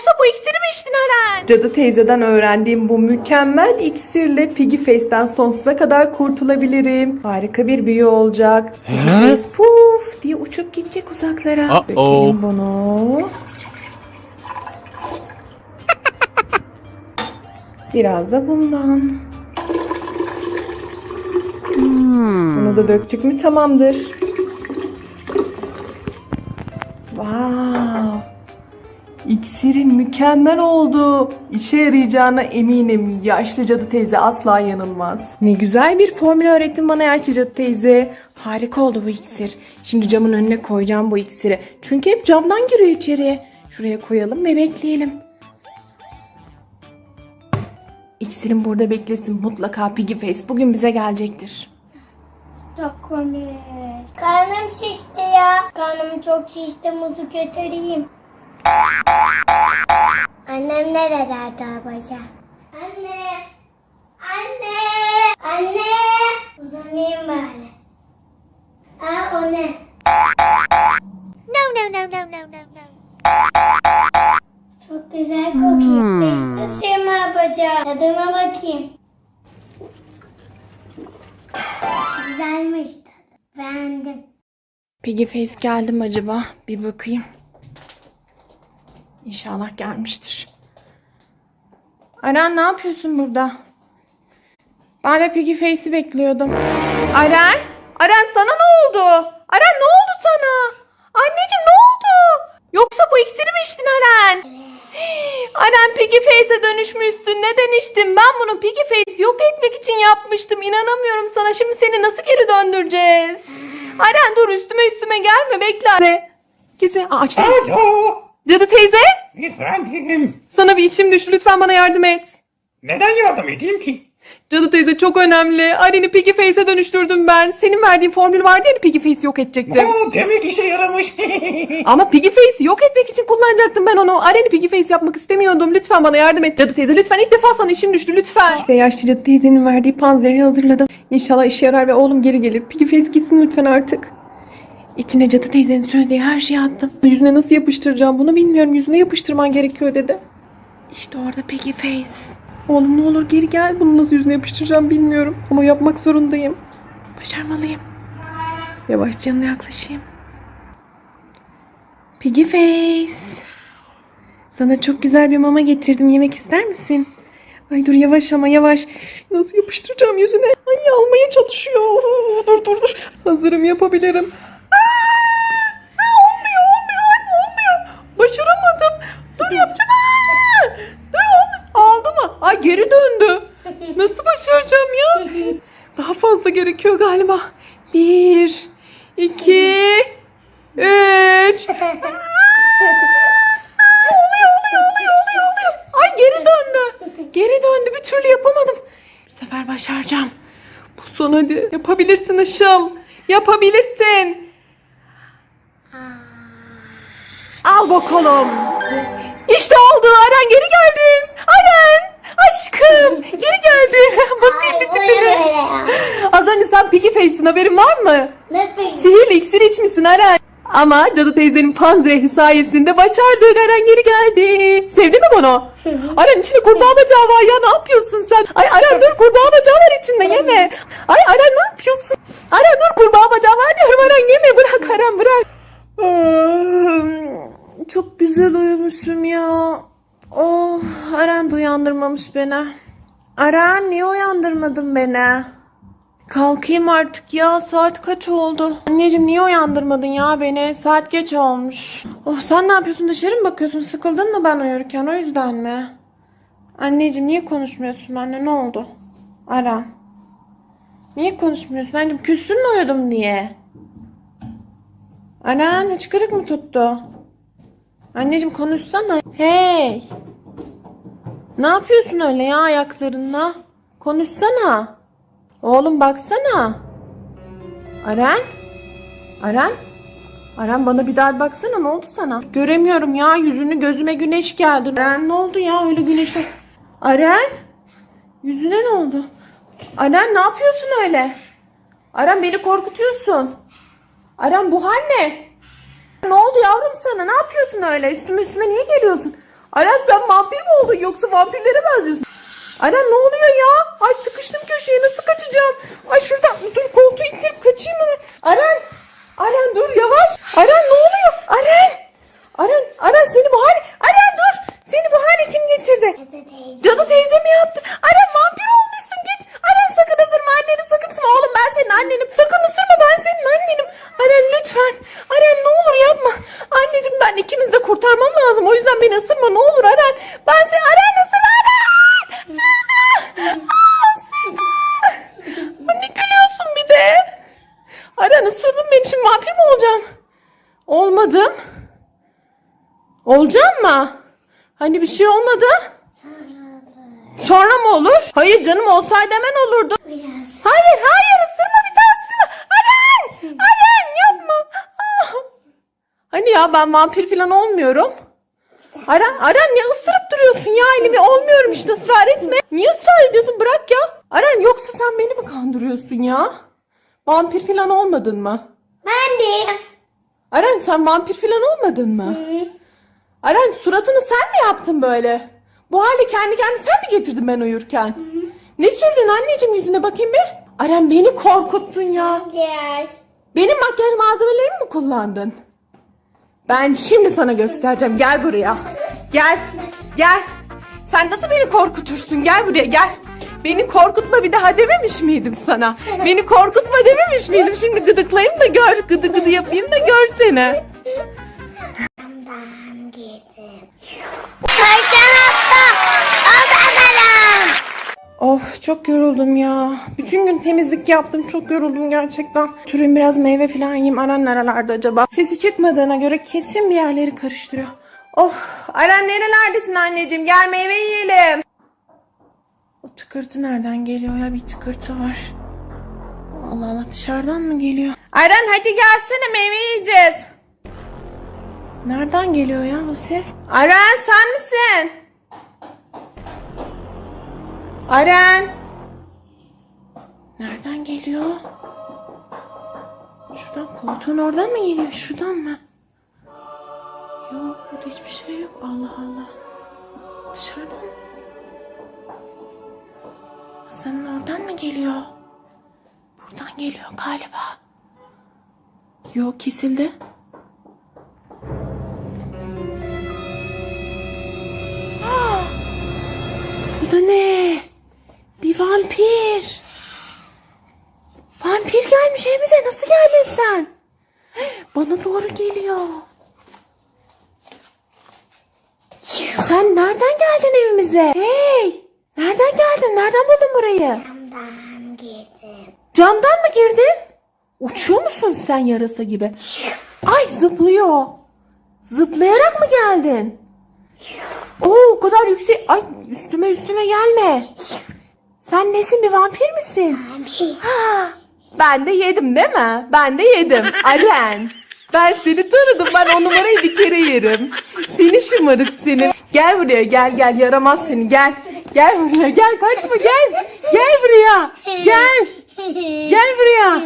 Yoksa bu iksiri mi içtin Aren? Cadı teyzeden öğrendiğim bu mükemmel iksirle Piggy Face'ten sonsuza kadar kurtulabilirim. Harika bir büyü olacak. Piggy Face puf diye uçup gidecek uzaklara. Uh-oh. Dökelim bunu. Biraz da bundan. Bunu da döktük mü tamamdır. Wow. İksirin mükemmel oldu. İşe yarayacağına eminim. Yaşlı cadı teyze asla yanılmaz. Ne güzel bir formül öğrettin bana yaşlı cadı teyze. Harika oldu bu iksir. Şimdi camın önüne koyacağım bu iksiri. Çünkü hep camdan giriyor içeriye. Şuraya koyalım ve bekleyelim. İksirin burada beklesin. Mutlaka Piggy Face bugün bize gelecektir. Çok komik. Karnım şişti ya. Karnım çok şişti. Muzu götüreyim. Annem nerelerde abaca? Anne. Anne. Anne. Uzanayım böyle. Aa o ne? No no no no no no no. Çok güzel kokuyor. Beşli suyu mu abaca? Tadına bakayım. Güzelmiş tadı. Beğendim. Piggy Face geldi mi acaba? Bir bakayım. İnşallah gelmiştir. Aren ne yapıyorsun burada? Ben de Piggy Face'i bekliyordum. Aren? Aren sana ne oldu? Aren ne oldu sana? Anneciğim ne oldu? Yoksa bu iksiri mi içtin Aren? Aren Piggy Face'e dönüşmüşsün. Neden içtin? Ben bunu Piggy Face yok etmek için yapmıştım. İnanamıyorum sana. Şimdi seni nasıl geri döndüreceğiz? Aren dur üstüme üstüme gelme bekle. Kesin Aa, açtım. Alo. Cadı teyze Efendim. sana bir içim düştü lütfen bana yardım et. Neden yardım edeyim ki? Cadı teyze çok önemli. Aren'i Piggy Face'e dönüştürdüm ben. Senin verdiğin formül vardı ya Piggy Face'i yok edecektim. Oo, demek işe yaramış. Ama Piggy Face'i yok etmek için kullanacaktım ben onu. Aren'i Piggy Face yapmak istemiyordum. Lütfen bana yardım et. Cadı teyze lütfen ilk defa sana işim düştü lütfen. İşte yaşlı cadı teyzenin verdiği panzeri hazırladım. İnşallah işe yarar ve oğlum geri gelir. Piggy Face gitsin lütfen artık. İçine cadı teyzenin söylediği her şeyi attım. Yüzüne nasıl yapıştıracağım bunu bilmiyorum. Yüzüne yapıştırman gerekiyor dedi. İşte orada Piggy Face. Oğlum ne olur geri gel. Bunu nasıl yüzüne yapıştıracağım bilmiyorum. Ama yapmak zorundayım. Başarmalıyım. Yavaşça yanına yaklaşayım. Piggy Face. Sana çok güzel bir mama getirdim. Yemek ister misin? Ay dur yavaş ama yavaş. Nasıl yapıştıracağım yüzüne? Ay almaya çalışıyor. Dur dur dur. Hazırım yapabilirim. Aa! Aa, olmuyor olmuyor anne olmuyor. Başaramadım. Dur yapacağım. Aa! Dur olmuyor. Aldı mı? Ay geri döndü. Nasıl başaracağım ya? Fazla gerekiyor galiba. Bir, iki, üç. oluyor oluyor oluyor oluyor oluyor. Ay geri döndü. Geri döndü bir türlü yapamadım. Bu sefer başaracağım. Bu son hadi. Yapabilirsin Işıl. Yapabilirsin. Al bakalım. İşte oldu. Aren geri geldin. Aşkım. Geri geldin. Bakayım Ay, bir tipine. Az önce sen Piggy Face'tin haberin var mı? Ne peki? Sihirli iksir içmişsin Aren. Ama cadı teyzenin panzehri sayesinde başardık. Aren geri geldi. Sevdin mi bunu? Aren içinde kurbağa bacağı var ya ne yapıyorsun sen? Ay Aren dur kurbağa bacağı var içinde yeme. Ay Aren ne yapıyorsun? Aren dur kurbağa bacağı var diyorum Aren yeme bırak Aren bırak. Çok güzel uyumuşum ya. Oh Aren de uyandırmamış beni. Aren niye uyandırmadın beni? Kalkayım artık ya saat kaç oldu? Anneciğim niye uyandırmadın ya beni? Saat geç olmuş. Oh sen ne yapıyorsun dışarı mı bakıyorsun? Sıkıldın mı ben uyurken o yüzden mi? Anneciğim niye konuşmuyorsun benimle ne oldu? Aram. Niye konuşmuyorsun? Anneciğim küstün mü uyudum diye? Aran hıçkırık mı tuttu? Anneciğim konuşsana. Hey. Ne yapıyorsun öyle ya ayaklarınla? Konuşsana. Oğlum baksana. Aren? Aren? Aren bana bir daha baksana ne oldu sana? Göremiyorum ya yüzünü gözüme güneş geldi. Aren ne oldu ya öyle güneşte? Aren? Yüzüne ne oldu? Aren ne yapıyorsun öyle? Aren beni korkutuyorsun. Aren bu hal ne? Ne oldu yavrum sana? Ne yapıyorsun öyle? Üstüme üstüme niye geliyorsun? Aran sen vampir mi oldun yoksa vampirlere benziyorsun? Aran ne oluyor ya? Ay sıkıştım köşeye nasıl kaçacağım? Ay şuradan dur koltuğu ittirip kaçayım mı? Aran! Aran dur yavaş! Aran ne oluyor? Aran! Aran! Aran seni bu hale... Aran dur! Seni bu hale kim getirdi? Cadı teyze. Cadı teyze mi yaptı? Aran vampir olmuşsun git. Aran sakın ısırma anneni sakın ısırma. Oğlum ben senin annenim. Sakın ısırma ben senin annenim. Aran lütfen. Aran ne olur yapma. Anneciğim ben ikimiz de kurtarmam yüzden beni ısırma ne olur Aran. Ben seni Aran ısırma Aran. Aa, ısırdı. Ne gülüyorsun bir de? Aran ısırdın beni şimdi vampir mi olacağım? Olmadım. Olacağım mı? Hani bir şey olmadı? Sonra mı olur? Hayır canım olsaydı hemen olurdu. Hayır hayır ısırma bir daha ısırma. Aran! Aran yapma. Ah! Hani ya ben vampir falan olmuyorum. Aran, Aran ne ısırıp duruyorsun ya elimi olmuyorum işte ısrar etme. Niye ısrar ediyorsun bırak ya. Aran yoksa sen beni mi kandırıyorsun ya? Vampir falan olmadın mı? Ben de. Aran sen vampir falan olmadın mı? Aran suratını sen mi yaptın böyle? Bu hali kendi kendine sen mi getirdin ben uyurken? Ne sürdün anneciğim yüzüne bakayım bir? Aran beni korkuttun ya. Gel. Benim makyaj malzemelerimi mi kullandın? Ben şimdi sana göstereceğim. Gel buraya. Gel. Gel. Sen nasıl beni korkutursun? Gel buraya gel. Beni korkutma bir daha dememiş miydim sana? Beni korkutma dememiş miydim? Şimdi gıdıklayayım da gör. Gıdı gıdı yapayım da girdim. O bakalım. Oh çok yoruldum ya. Bütün gün temizlik yaptım. Çok yoruldum gerçekten. Türün biraz meyve falan yiyeyim. Aran nerelerde acaba? Sesi çıkmadığına göre kesin bir yerleri karıştırıyor. Oh Aran nerelerdesin anneciğim? Gel meyve yiyelim. O tıkırtı nereden geliyor ya? Bir tıkırtı var. Allah Allah dışarıdan mı geliyor? Aran hadi gelsene meyve yiyeceğiz. Nereden geliyor ya bu ses? Aran sen misin? Aren. Nereden geliyor? Şuradan koltuğun oradan mı geliyor? Şuradan mı? Burada hiçbir şey yok. Allah Allah. Dışarıdan? Senin oradan mı geliyor? Buradan geliyor galiba. Yok kesildi. Bu da ne? Bir vampir. Vampir gelmiş evimize. Nasıl geldin sen? Bana doğru geliyor. Sen nereden geldin evimize? Hey! Nereden geldin? Nereden buldun burayı? Camdan girdim. Camdan mı girdin? Uçuyor musun sen yarasa gibi? Ay zıplıyor. Zıplayarak mı geldin? Oo o kadar yüksek. Ay üstüme üstüme gelme. Sen nesin bir vampir misin? Ha, ben de yedim değil mi? Ben de yedim. Aren. Ben seni tanıdım. Ben o numarayı bir kere yerim. Seni şımarık seni. Gel buraya gel gel yaramaz seni gel. Gel buraya gel kaçma gel. Gel buraya. Gel. Gel buraya.